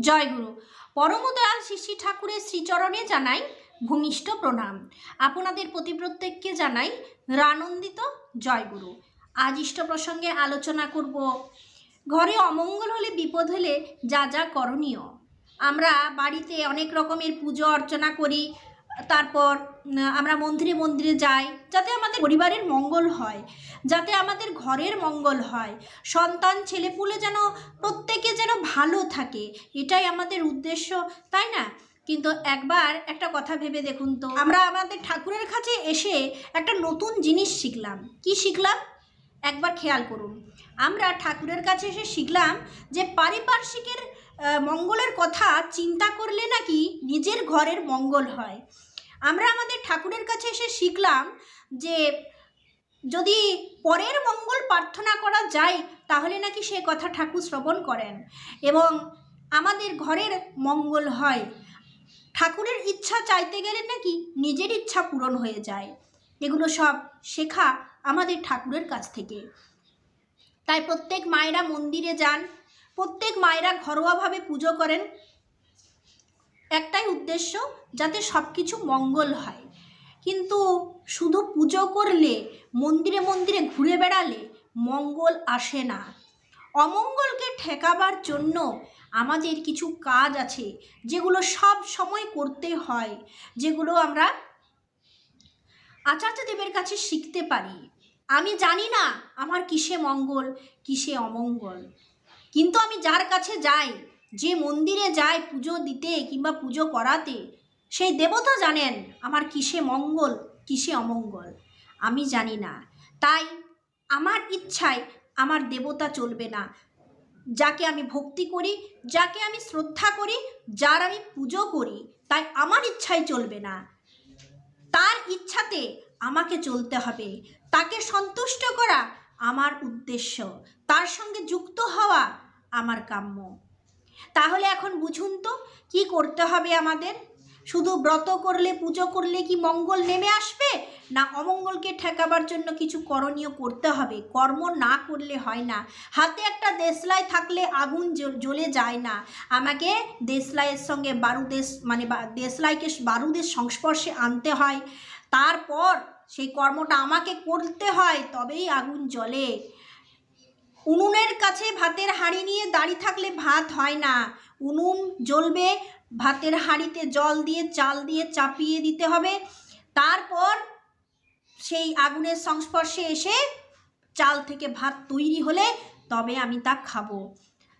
জয়গুরু। পরমদয়াল শ্রী ঠাকুরের শ্রীচরণে জানাই ভূমিষ্ঠ প্রণাম। আপনাদের প্রতি প্রত্যেককে জানাই রানন্দিত জয়গুরু। আজ ইষ্ট প্রসঙ্গে আলোচনা করব, ঘরে অমঙ্গল হলে বিপদ হলে যা যা করণীয়। আমরা বাড়িতে অনেক রকমের পুজো অর্চনা করি তারপর আমরা মন্দিরে মন্দিরে যাই, যাতে আমাদের পরিবারের মঙ্গল হয়, যাতে আমাদের ঘরের মঙ্গল হয়। সন্তান, ছেলেপুলে যেন প্রত্যেকে যেন ভালো থাকে, এটাই আমাদের উদ্দেশ্য, তাই না? কিন্তু একবার একটা কথা ভেবে দেখুন তো, আমরা আমাদের ঠাকুরের কাছে এসে একটা নতুন জিনিস শিখলাম। কি শিখলাম? একবার খেয়াল করুন। আমরা ঠাকুরের কাছে এসে শিখলাম যে পারিপার্শ্বিকের মঙ্গলের কথা চিন্তা করলে নাকি নিজের ঘরের মঙ্গল হয়। আমরা আমাদের ঠাকুরের কাছে এসে শিখলাম যে যদি পরের মঙ্গল প্রার্থনা করা যায়, তাহলে নাকি সে কথা ঠাকুর শ্রবণ করেন। এবং আমাদের ঘরের মঙ্গল হয়। ঠাকুরের ইচ্ছা চাইতে গেলে নাকি নিজের ইচ্ছা পূরণ হয়ে যায়। এগুলো সব শেখা আমাদের ঠাকুরের কাছ থেকে। তাই প্রত্যেক মায়েরা মন্দিরে যান, প্রত্যেক মায়েরা ঘরোয়াভাবে পুজো করেন। একটাই উদ্দেশ্য যাতে সব কিছু মঙ্গল হয়। কিন্তু শুধু পুজো করলে, মন্দিরে মন্দিরে ঘুরে বেড়ালে মঙ্গল আসে না। অমঙ্গলকে ঠেকাবার জন্য আমাদের কিছু কাজ আছে, যেগুলো সব সময় করতে হয়, যেগুলো আমরা আচার্য দেবের কাছে শিখতে পারি। আমি জানি না আমার কিসে মঙ্গল, কিসে অমঙ্গল। কিন্তু আমি যার কাছে যাই যে মন্দিরে যায় পুজো দিতে কিংবা পুজো করাতে, সেই দেবতা জানেন আমার কিসে মঙ্গল, কিসে অমঙ্গল। আমি জানি না। তাই আমার ইচ্ছায় আমার দেবতা চলবে না। যাকে আমি ভক্তি করি, যাকে আমি শ্রদ্ধা করি, যার আমি পুজো করি, তাই আমার ইচ্ছাই চলবে না। তার ইচ্ছাতে আমাকে চলতে হবে। তাকে সন্তুষ্ট করা আমার উদ্দেশ্য। তার সঙ্গে যুক্ত হওয়া আমার কাম্য। তাহলে এখন বুঝুন তো, কি করতে হবে আমাদের? শুধু ব্রত করলে, পুজো করলে কি মঙ্গল নেমে আসবে? না অমঙ্গলকে ঠেকাবার জন্য কিছু করণীয় করতে হবে? কর্ম না করলে হয় না। হাতে একটা দেশলাই থাকলে আগুন জ্ব- জ্বলে যায় না। আমাকে দেশলাইয়ের সঙ্গে বারুদের মানে দেশলাইকে বারুদের সংস্পর্শে আনতে হয়। তারপর সেই কর্মটা আমাকে করতে হয়, তবেই আগুন জ্বলে। উনুনের কাছে ভাতের হাঁড়ি নিয়ে দাঁড়িয়ে থাকলে ভাত হয় না। উনুন জ্বলবে, ভাতের হাঁড়িতে জল দিয়ে চাল দিয়ে চাপিয়ে দিতে হবে। তারপর সেই আগুনের সংস্পর্শে এসে চাল থেকে ভাত তৈরি হলে তবে আমি তা খাব।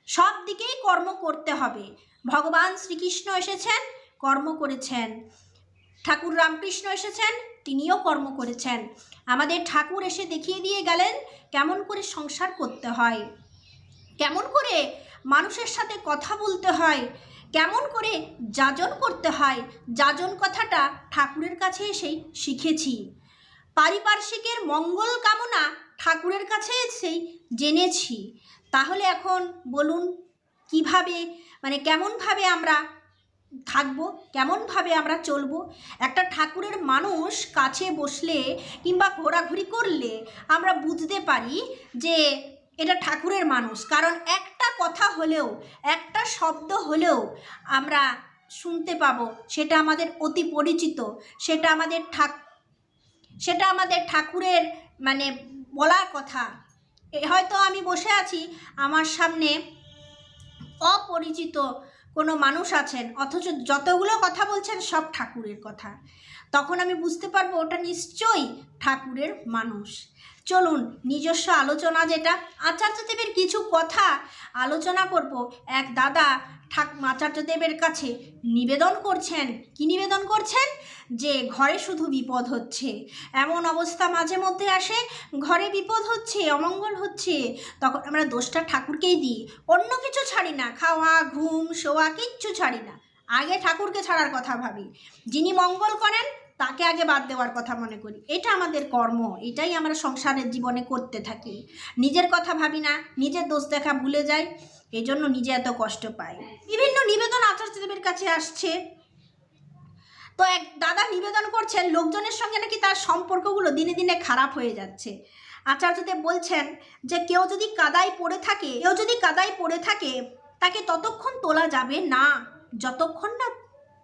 সব দিকেই কর্ম করতে হবে। ভগবান শ্রীকৃষ্ণ এসেছেন, কর্ম করেছেন। ঠাকুর রামকৃষ্ণ এসেছেন তিনিও কর্ম করেছেন। আমাদের ঠাকুর এসে দেখিয়ে দিয়ে গেলেন কেমন করে সংসার করতে হয়। কেমন করে মানুষের সাথে কথা বলতে হয়। কেমন করে যাজন করতে হয়। যাজন কথাটা ঠাকুরের কাছে এসেই শিখেছি। পারিপার্শ্বিকের মঙ্গল কামনা ঠাকুরের কাছে এসেই জেনেছি। তাহলে এখন বলুন, কীভাবে মানে কেমনভাবে আমরা থাকব, কেমনভাবে আমরা চলবো? একটা ঠাকুরের মানুষ কাছে বসলে কিংবা ঘোরাঘুরি করলে আমরা বুঝতে পারি যে এটা ঠাকুরের মানুষ। কারণ একটা কথা হলেও, একটা শব্দ হলেও আমরা শুনতে পাবো, সেটা আমাদের অতি পরিচিত, সেটা আমাদের ঠাক, সেটা আমাদের ঠাকুরের মানে বলার কথা। হয়তো আমি বসে আছি, আমার সামনে অপরিচিত কোনো মানুষ আছেন অথচ যতগুলো কথা বলছেন সব ঠাকুরের কথা। তখন আমি বুঝতে পারব ওটা নিশ্চয়ই ঠাকুরের মানুষ। চলুন, নিজস্ব আলোচনা যেটা আচার্যদেবের কিছু কথা আলোচনা করব। এক দাদা ঠাক আচার্যদেবের কাছে নিবেদন করছেন। কি নিবেদন করছেন? যে ঘরে শুধু বিপদ হচ্ছে। এমন অবস্থা মাঝে মধ্যে আসে, ঘরে বিপদ হচ্ছে, অমঙ্গল হচ্ছে। তখন আমরা দোষটা ঠাকুরকেই দিই। অন্য কিছু ছাড়ি না, খাওয়া, ঘুম, শোয়া, কিচ্ছু ছাড়ি না। আগে ঠাকুরকে ছাড়ার কথা ভাবি। যিনি মঙ্গল করেন, তাকে আগে বাদ দেওয়ার কথা মনে করি। এটা আমাদের কর্ম, এটাই আমরা সংসারের জীবনে করতে থাকি। নিজের কথা ভাবি না, নিজের দোষ দেখা ভুলে যাই এই জন্য নিজে এত কষ্ট পাই। বিভিন্ন নিবেদন আচার্যদেবের কাছে আসছে। তো এক দাদা নিবেদন করছেন, লোকজনের সঙ্গে নাকি তার সম্পর্কগুলো দিনে দিনে খারাপ হয়ে যাচ্ছে। আচার্যদেব বলছেন যে, কেউ যদি কাদায় পড়ে থাকে, কেউ যদি কাদায় পড়ে থাকে, তাকে ততক্ষণ তোলা যাবে না। যতক্ষণ না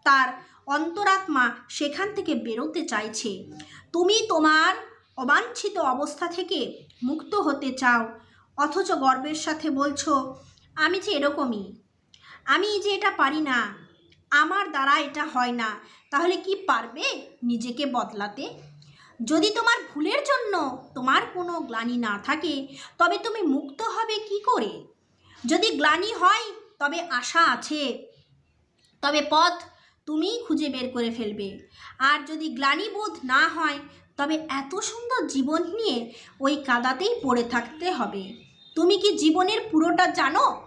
তার অন্তরাত্মা সেখান থেকে বেরোতে চাইছে, তুমি তোমার অবাঞ্ছিত অবস্থা থেকে মুক্ত হতে চাও। অথচ গর্বের সাথে বলছো, আমি যে এরকমই, আমি যে এটা পারি না, আমার দ্বারা এটা হয় না, তাহলে কি পারবে নিজেকে বদলাতে? যদি তোমার ভুলের জন্য তোমার কোনো গ্লানি না থাকে, তবে তুমি মুক্ত হবে কি করে? যদি গ্লানি হয়, তবে আশা আছে তবে পথ তুমিই খুঁজে বের করে ফেলবে। আর যদি গ্লানিবোধ না হয়, তবে এত সুন্দর জীবন নিয়ে ওই কাদাতেই পড়ে থাকতে হবে। তুমি কি জীবনের পুরোটা জানো?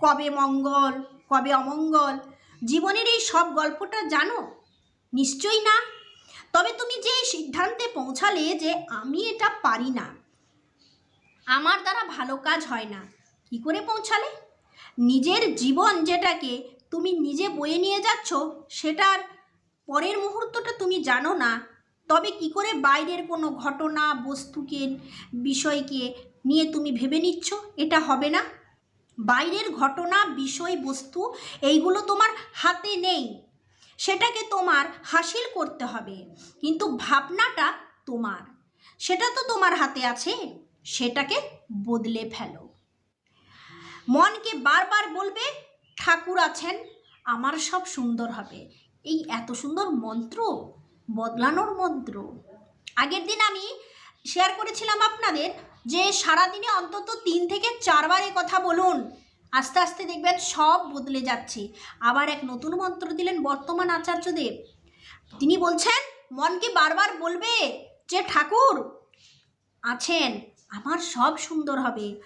কবে মঙ্গল, কবে অমঙ্গল, জীবনের এই সব গল্পটা জানো? নিশ্চয়ই না। তবে তুমি যে সিদ্ধান্তে পৌঁছালে যে আমি এটা পারি না। আমার দ্বারা ভালো কাজ হয় না। কি করে পৌঁছালে? নিজের জীবন যেটাকে তুমি নিজে বয়ে নিয়ে যাচ্ছ সেটার পরের মুহূর্তটা তুমি জানো না। তবে কি করে বাইরের কোনো ঘটনা, বস্তুকে, বিষয়কে নিয়ে তুমি ভেবে নিচ্ছ, এটা হবে না। বাইরের ঘটনা, বিষয়, বস্তু, এইগুলো তোমার হাতে নেই। সেটাকে তোমার হাসিল করতে হবে। কিন্তু ভাবনাটা তোমার। সেটা তো তোমার হাতে আছে, সেটাকে বদলে ফেলো। মনকে বারবার বলবে ঠাকুর আছেন, আমার সব সুন্দর হবে। এই এত সুন্দর মন্ত্র, বদলানোর মন্ত্র। আগের দিন আমি শেয়ার করেছিলাম আপনাদের যে সারাদিনে অন্তত তিন থেকে চারবার এ কথা বলুন। আস্তে আস্তে দেখবেন সব বদলে যাচ্ছে। আবার এক নতুন মন্ত্র দিলেন বর্তমান আচার্যদেব। তিনি বলছেন, মনকে বারবার বলবে যে, ঠাকুর, আছেন, আমার সব সুন্দর হবে।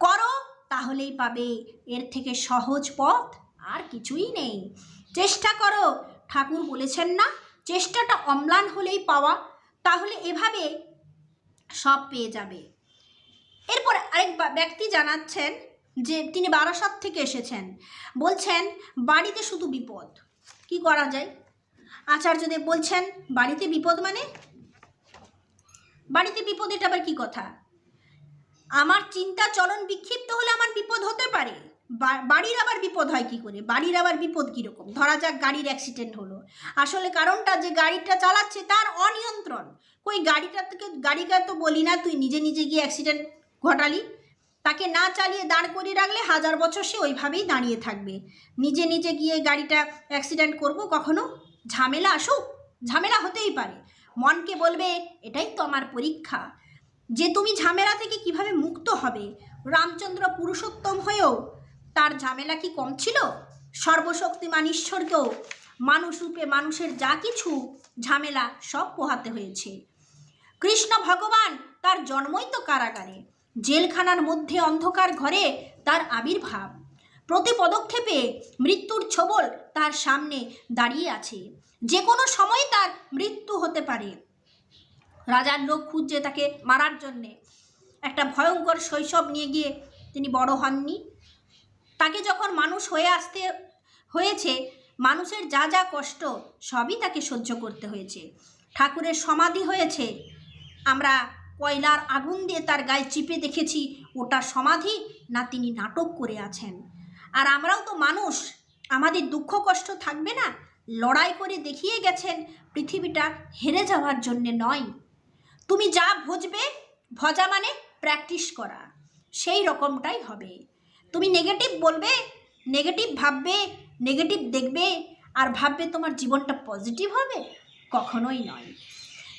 করো তাহলেই পাবে। এর থেকে সহজ পথ আর কিছুই নেই। চেষ্টা করো। ঠাকুর বলেছেন না, চেষ্টাটা অম্লান হলেই পাওয়া। তাহলে এভাবে সব পেয়ে যাবে। এরপর আরেক ব্যক্তি জানাচ্ছেন যে তিনি বারাসাত থেকে এসেছেন। বলছেন, বাড়িতে শুধু বিপদ। কি করা যায়? আচার্যদেব বলছেন, বাড়িতে বিপদ মানে? বাড়িতে বিপদ এটা আবার কি কথা? আমার চিন্তা চলন বিক্ষিপ্ত হলে আমার বিপদ হতে পারে। বাড়ির আবার বিপদ হয় কি করে? বাড়ির আবার বিপদ কীরকম? ধরা যাক গাড়ির অ্যাক্সিডেন্ট হলো। আসলে কারণটা যে গাড়িটা চালাচ্ছে তার অনিয়ন্ত্রণ। কই গাড়িটা থেকে গাড়িটা তো বলি না, তুই নিজে নিজে গিয়ে অ্যাক্সিডেন্ট ঘটালি। তাকে না চালিয়ে দাঁড় করিয়ে রাখলে হাজার বছর সে ওইভাবেই দাঁড়িয়ে থাকবে। নিজে নিজে গিয়ে গাড়িটা অ্যাক্সিডেন্ট করব কখনো? ঝামেলা আসুক? ঝামেলা হতেই পারে। মনকে বলবে, এটাই তো আমার পরীক্ষা। যে তুমি ঝামেলা থেকে কীভাবে মুক্ত হবে? রামচন্দ্র পুরুষোত্তম হয়েও তার ঝামেলা কি কম ছিল? সর্বশক্তিমান ঈশ্বরকেও মানুষ রূপে মানুষের যা কিছু ঝামেলা সব পোহাতে হয়েছে। কৃষ্ণ ভগবান তার জন্মই তো কারাগারে। জেলখানার মধ্যে অন্ধকার ঘরে তার আবির্ভাব। প্রতি পদক্ষেপে মৃত্যুর ছবল তার সামনে দাঁড়িয়ে আছে। যে কোনো সময় তার মৃত্যু হতে পারে। রাজার লোক খুঁজছে তাকে মারার জন্যে। একটা ভয়ঙ্কর শৈশব নিয়ে গিয়ে তিনি বড় হননি। তাকে যখন মানুষ হয়ে আসতে, হয়েছে, মানুষের যা যা কষ্ট, সবই তাকে সহ্য করতে হয়েছে। ঠাকুরের সমাধি হয়েছে। আমরা কয়লার আগুন দিয়ে তার গায়ে চিপে দেখেছি, ওটা সমাধি না তিনি নাটক করে আছেন। আর আমরাও তো মানুষ, আমাদের দুঃখ কষ্ট থাকবে না? লড়াই করে দেখিয়ে গেছেন, পৃথিবীটা হেরে যাওয়ার জন্যে নয়। তুমি যা ভজবে ভজা মানে প্র্যাকটিস করা। সেই রকমটাই হবে। তুমি নেগেটিভ বলবে নেগেটিভ ভাববে নেগেটিভ দেখবে, আর ভাববে তোমার জীবনটা পজিটিভ হবে? কখনোই নয়।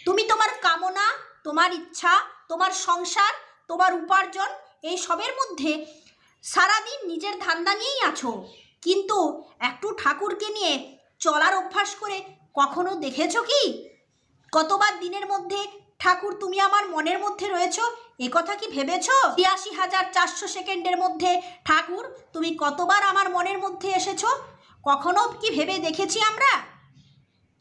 তুমি তোমার কামনা, তোমার ইচ্ছা, তোমার সংসার, তোমার উপার্জন, এই সবের মধ্যে সারাদিন নিজের ধান্দা নিয়েই আছো। কিন্তু একটু ঠাকুরকে নিয়ে চলার অভ্যাস করে কখনো দেখেছ কি? কতবার দিনের মধ্যে ঠাকুর, তুমি আমার মনের মধ্যে রয়েছো? এ কথা কি ভেবেছো? ছিয়াশি হাজার চারশো সেকেন্ডের মধ্যে, ঠাকুর, তুমি কতবার আমার মনের মধ্যে এসেছ? কখনো কি ভেবে দেখেছি আমরা?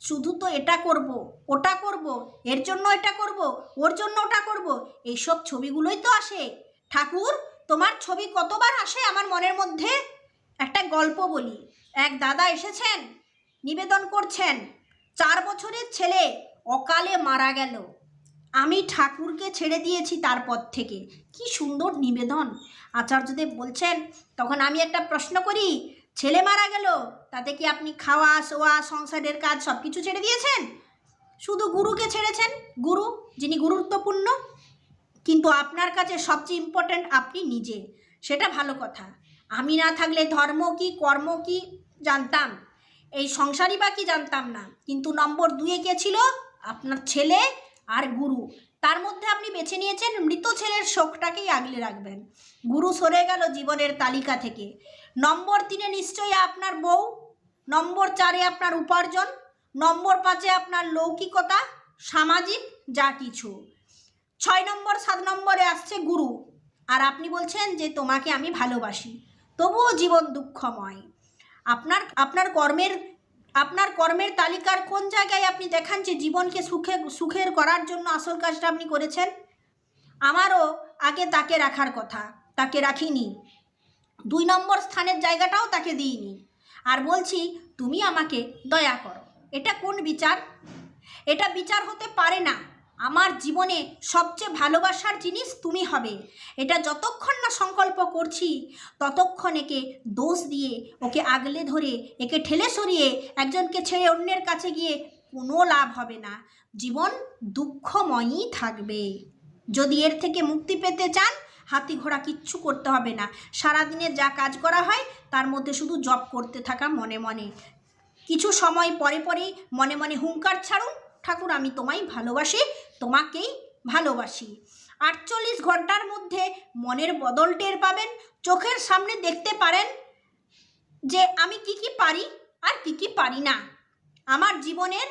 শুধু তো এটা করব, ওটা করব, এর জন্য এটা করব, ওর জন্য ওটা করব, এইসব ছবিগুলোই তো আসে। ঠাকুর, তোমার ছবি কতবার আসে আমার মনের মধ্যে? একটা গল্প বলি। এক দাদা এসেছেন, নিবেদন করছেন, চার বছরের ছেলে অকালে মারা গেল। আমি ঠাকুরকে ছেড়ে দিয়েছি তারপর থেকে। কি সুন্দর নিবেদন। আচার্যদেব বলছেন, তখন আমি একটা প্রশ্ন করি, ছেলে মারা গেল, তাতে কি আপনি খাওয়া, শোয়া, সংসারের কাজ সব কিছু ছেড়ে দিয়েছেন? শুধু গুরুকে ছেড়েছেন? গুরু, যিনি গুরুত্বপূর্ণ, কিন্তু আপনার কাছে সবচেয়ে ইম্পর্ট্যান্ট আপনি নিজে। সেটা ভালো কথা। আমি না থাকলে ধর্ম কি, কর্ম কি, জানতাম। এই সংসারই বা কি জানতাম না। কিন্তু নম্বর দুয়ে কে ছিল? আপনার ছেলে আর গুরু। তার মধ্যে আপনি বেছে নিয়েছেন মৃত ছেলের শোকটাকেই আগলে রাখবেন। গুরু সরে গেল জীবনের তালিকা থেকে। নম্বর তিনে নিশ্চয়ই আপনার বউ, নম্বর চারে আপনার উপার্জন, নম্বর পাঁচে আপনার লৌকিকতা, সামাজিক যা কিছু। ছয় নম্বর, সাত নম্বরে আসছে গুরু। আর আপনি বলছেন যে তোমাকে আমি ভালোবাসি, তবুও জীবন দুঃখময়। আপনার আপনার কর্মের আপনার কর্মের তালিকার কোন জায়গায় আপনি দেখান যে জীবনকে সুখে, সুখের করার জন্য আসল কাজটা আপনি করেছেন? আমারও আগে তাকে রাখার কথা, তাকে রাখিনি। দুই নম্বর স্থানের জায়গাটাও তাকে দিইনি। আর বলছি, তুমি আমাকে দয়া করো। এটা কোন বিচার? এটা বিচার হতে পারে না। আমার জীবনে সবচেয়ে ভালোবাসার জিনিস তুমি হবে। এটা যতক্ষণ না সংকল্প করছি, ততক্ষণ একে দোষ দিয়ে, ওকে আগলে ধরে, একে ঠেলে সরিয়ে, একজনকে ছেড়ে অন্যের কাছে গিয়ে কোনো লাভ হবে না। জীবন দুঃখময়ই থাকবে। যদি এর থেকে মুক্তি পেতে চান, হাতি ঘোড়া কিচ্ছু করতে হবে না। সারাদিনে যা কাজ করা হয়, তার মধ্যে শুধু জব করতে থাকা মনে মনে। কিছু সময় পরে পরেই মনে মনে হুঙ্কার ছাড়ুন ঠাকুর, আমি তোমায় ভালোবাসি, তোমাকেই ভালোবাসি। আটচল্লিশ ঘণ্টার মধ্যে মনের বদল টের পাবেন, চোখের সামনে দেখতে পারেন যে আমি কি কি পারি আর কি কি পারি না। আমার জীবনের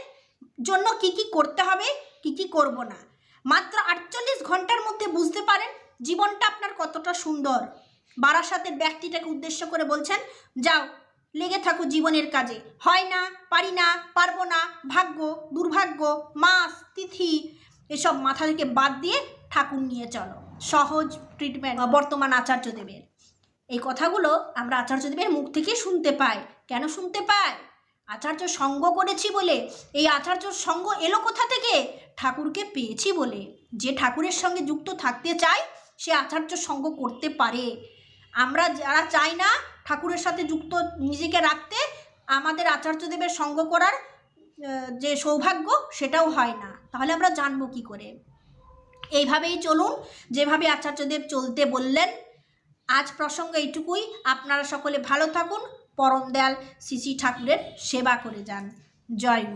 জন্য কি কি করতে হবে, কি কি করব না। মাত্র আটচল্লিশ ঘণ্টার মধ্যে বুঝতে পারেন জীবনটা আপনার কতটা সুন্দর। বারাসাতের ব্যক্তিটাকে উদ্দেশ্য করে বলছেন, যাও লেগে থাকো জীবনের কাজে। হয় না, পারি না, পারব না। ভাগ্য, দুর্ভাগ্য, মাস, তিথি, এসব মাথা থেকে বাদ দিয়ে ঠাকুর নিয়ে চলো। সহজ ট্রিটমেন্ট বর্তমান আচার্যদেবের। এই কথাগুলো আমরা আচার্যদেবের মুখ থেকে শুনতে পাই। কেন শুনতে পাই? আচার্য সঙ্গ করেছি বলে। এই আচার্য সঙ্গ এলো কোথা থেকে? ঠাকুরকে পেয়েছি বলে। যে ঠাকুরের সঙ্গে যুক্ত থাকতে চায়, সে আচার্য সঙ্গ করতে পারে। আমরা যারা চাই না ঠাকুরের সাথে যুক্ত নিজেকে রাখতে, আমাদের আচার্যদেবের সঙ্গ করার যে সৌভাগ্য সেটাও হয় না। তাহলে আমরা জানব কি করে? এইভাবেই চলুন, যেভাবে আচার্যদেব চলতে বললেন, আজ প্রসঙ্গ এইটুকুই। আপনারা সকলে ভালো থাকুন, পরম দয়াল শ্রী শ্রী ঠাকুরের সেবা করে যান। জয় গুরু।